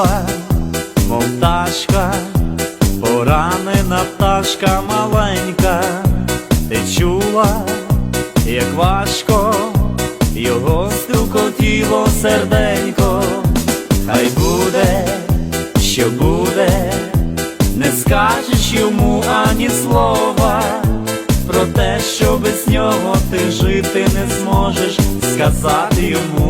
крила, мов ташка, поранена пташка маленька, ти чула, як важко, його струкотіло серденько, хай буде, що буде, не скажеш йому ані слова, про те, що без нього ти жити не зможеш, сказати йому.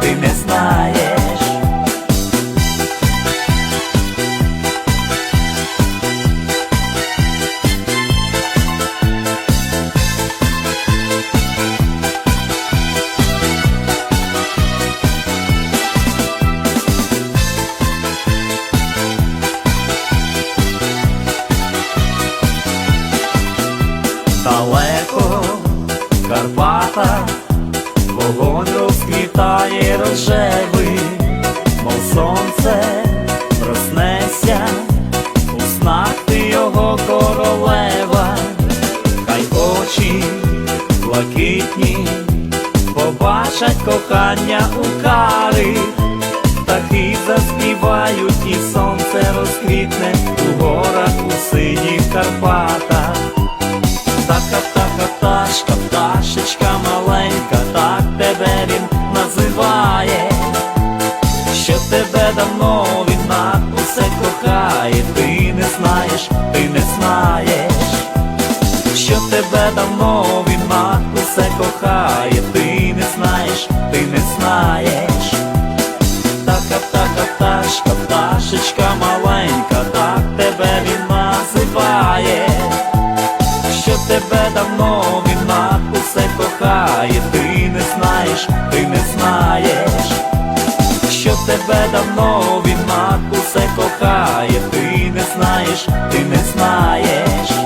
ти не знаєш. далеко в Карпатах вогонь розквітає рожевий, мов сонце проснеться, у снах ти його королева, хай очі блакитні, побачать кохання у кари, птахи заспівають, і сонце розквітне у горах у синіх Карпатах. Птаха, птаха, пташка, давно він на усе кохає, ти не знаєш, ти не знаєш, що тебе давно він на усе кохає, ти не знаєш, ти не знаєш. Птаха, птаха, пташка, пташечка маленька, так тебе він називає. Що тебе давно він усе кохає, ти не знаєш, ти не знаєш, тебе давно він матку все кохає, ти не знаєш, ти не знаєш.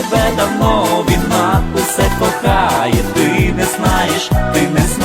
тебе давно, він усе кохає, ти не знаєш, ти не знаєш.